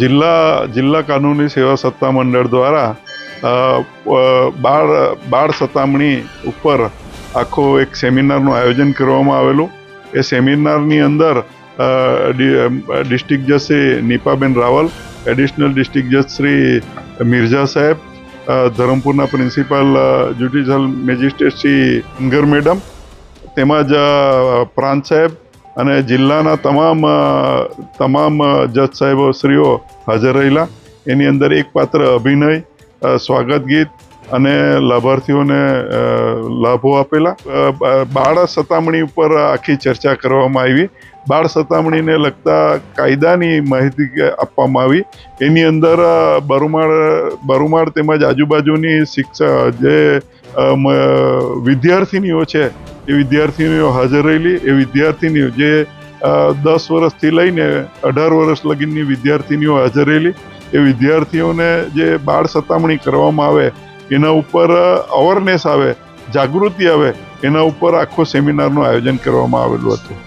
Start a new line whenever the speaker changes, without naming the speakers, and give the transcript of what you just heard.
જિલ્લા જિલ્લા કાનૂની સેવા સત્તા મંડળ દ્વારા બાળ બાળ સતામણી ઉપર આખો એક સેમિનારનું આયોજન કરવામાં આવેલું. એ સેમિનારની અંદર ડિસ્ટ્રિક્ટ જજ શ્રી નીપાબેન રાવલ, એડિશનલ ડિસ્ટ્રિક્ટ જજ શ્રી મિર્ઝા સાહેબ ધરમપુરના principal judicial magistrate Shri અંગર madam, તેમજ પ્રાંત સાહેબ અને જિલ્લાના તમામ તમામ જજ સાહેબો શ્રીઓ હાજર રહેલા. એની અંદર એક પાત્ર અભિનય સ્વાગત ગીત અને લાભાર્થીઓને લાભો આપેલા. બાળ સતામણી ઉપર આખી ચર્ચા કરવામાં આવી. બાળ સતામણીને લગતા કાયદાની માહિતી આપવામાં આવી. એની અંદર બરુમાળ બરુમાળ તેમજ આજુબાજુની શિક્ષા, જે વિદ્યાર્થીનીઓ છે એ વિદ્યાર્થીનીઓ હાજર રહેલી. એ વિદ્યાર્થીનીઓ જે દસ વર્ષથી લઈને અઢાર વર્ષ લગીનની વિદ્યાર્થીનીઓ હાજર રહેલી. એ વિદ્યાર્થીઓને જે બાળ સતામણી કરવામાં આવે, એના ઉપર અવેરનેસ આવે, જાગૃતિ આવે, એના ઉપર આખો સેમિનારનું આયોજન કરવામાં આવેલું હતું.